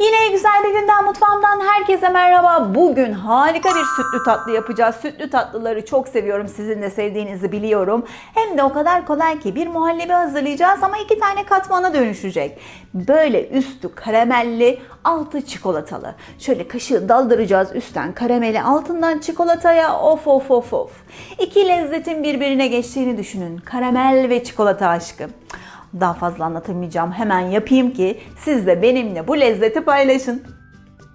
Yine güzel bir günden mutfağımdan herkese merhaba. Bugün harika bir sütlü tatlı yapacağız. Sütlü tatlıları çok seviyorum. Sizin de sevdiğinizi biliyorum. Hem de o kadar kolay ki bir muhallebi hazırlayacağız ama iki tane katmana dönüşecek. Böyle üstü karamelli, altı çikolatalı. Şöyle kaşığı daldıracağız üstten karameli, altından çikolataya of of of of. İki lezzetin birbirine geçtiğini düşünün. Karamel ve çikolata aşkı. Daha fazla anlatamayacağım. Hemen yapayım ki siz de benimle bu lezzeti paylaşın.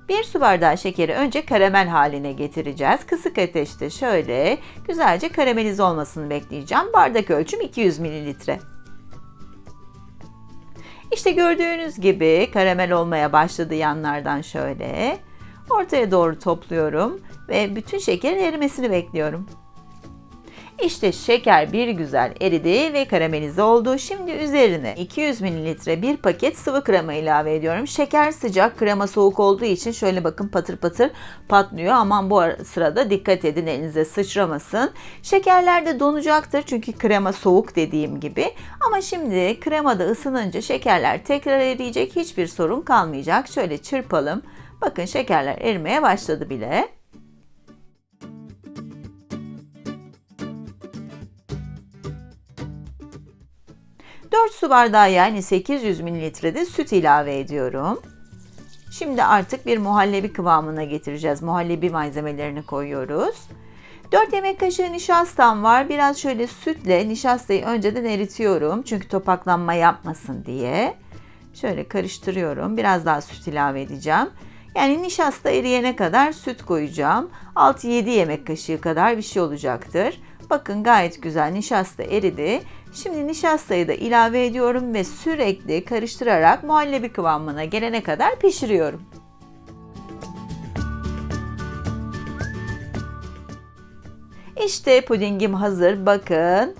Bir su bardağı şekeri önce karamel haline getireceğiz. Kısık ateşte şöyle güzelce karamelize olmasını bekleyeceğim. Bardak ölçüm 200 mililitre. İşte gördüğünüz gibi karamel olmaya başladı yanlardan şöyle. Ortaya doğru topluyorum ve bütün şekerin erimesini bekliyorum. İşte şeker bir güzel eridi ve karamelize oldu. Şimdi üzerine 200 mililitre bir paket sıvı krema ilave ediyorum. Şeker sıcak, krema soğuk olduğu için şöyle bakın patır patır patlıyor. Aman bu sırada dikkat edin elinize sıçramasın. Şekerler de donacaktır çünkü krema soğuk dediğim gibi. Ama şimdi kremada ısınınca şekerler tekrar eriyecek. Hiçbir sorun kalmayacak. Şöyle çırpalım. Bakın şekerler erimeye başladı bile. 4 su bardağı yani 800 mililitre de süt ilave ediyorum. Şimdi artık bir muhallebi kıvamına getireceğiz. Muhallebi malzemelerini koyuyoruz. 4 yemek kaşığı nişastam var. Biraz şöyle sütle nişastayı önceden eritiyorum. Çünkü topaklanma yapmasın diye. Şöyle karıştırıyorum. Biraz daha süt ilave edeceğim. Yani nişasta eriyene kadar süt koyacağım. 6-7 yemek kaşığı kadar bir şey olacaktır. Bakın gayet güzel nişasta eridi. Şimdi nişastayı da ilave ediyorum ve sürekli karıştırarak muhallebi kıvamına gelene kadar pişiriyorum. İşte pudingim hazır. Bakın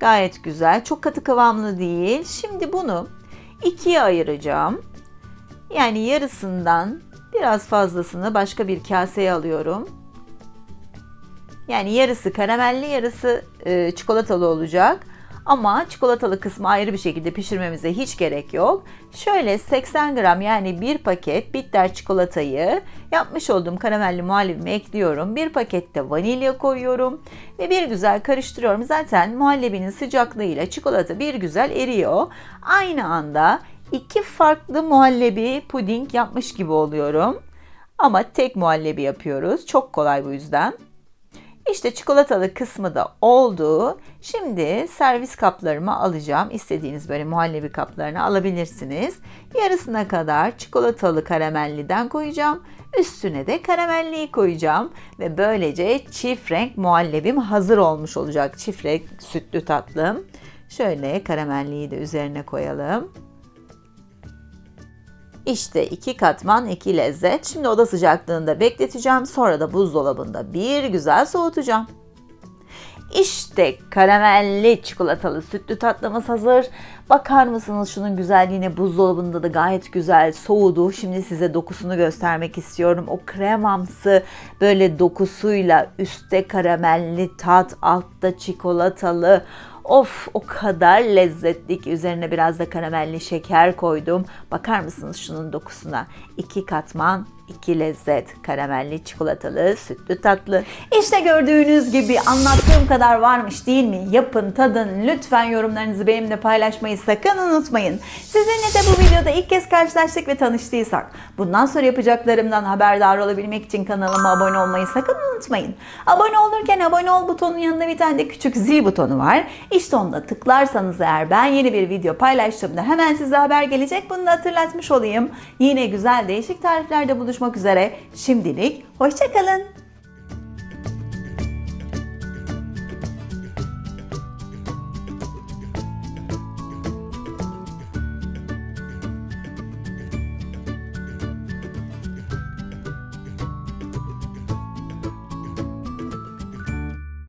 gayet güzel. Çok katı kıvamlı değil. Şimdi bunu ikiye ayıracağım. Yani yarısından biraz fazlasını başka bir kaseye alıyorum. Yani yarısı karamelli, yarısı e, çikolatalı olacak. Ama çikolatalı kısmı ayrı bir şekilde pişirmemize hiç gerek yok. Şöyle 80 gram yani bir paket bitter çikolatayı yapmış olduğum karamelli muhallebime ekliyorum. Bir pakette vanilya koyuyorum ve bir güzel karıştırıyorum. Zaten muhallebinin sıcaklığıyla çikolata bir güzel eriyor. Aynı anda iki farklı muhallebi puding yapmış gibi oluyorum. Ama tek muhallebi yapıyoruz. Çok kolay bu yüzden. İşte çikolatalı kısmı da oldu. Şimdi servis kaplarıma alacağım. İstediğiniz böyle muhallebi kaplarını alabilirsiniz. Yarısına kadar çikolatalı karamelliden koyacağım. Üstüne de karamelliyi koyacağım. Ve böylece çift renk muhallebim hazır olmuş olacak. Çift renk sütlü tatlım. Şöyle karamelliyi de üzerine koyalım. İşte iki katman iki lezzet. Şimdi oda sıcaklığında bekleteceğim. Sonra da buzdolabında bir güzel soğutacağım. İşte karamelli çikolatalı sütlü tatlımız hazır. Bakar mısınız şunun güzelliğine buzdolabında da gayet güzel soğudu. Şimdi size dokusunu göstermek istiyorum. O kremamsı böyle dokusuyla üstte karamelli tat, altta çikolatalı. Of o kadar lezzetli ki üzerine biraz da karamelli şeker koydum. Bakar mısınız şunun dokusuna? İki katman, iki lezzet. Karamelli, çikolatalı, sütlü tatlı. İşte gördüğünüz gibi anlattığım kadar varmış değil mi? Yapın, tadın. Lütfen yorumlarınızı benimle paylaşmayı sakın unutmayın. Sizinle de bu videoda ilk kez karşılaştık ve tanıştıysak, bundan sonra yapacaklarımdan haberdar olabilmek için kanalıma abone olmayı sakın unutmayın. Abone olurken abone ol butonunun yanında bir tane de küçük zil butonu var. İşte onda tıklarsanız eğer ben yeni bir video paylaştığımda hemen size haber gelecek. Bunu da hatırlatmış olayım. Yine güzel değişik tariflerde buluşmak üzere. Şimdilik hoşçakalın.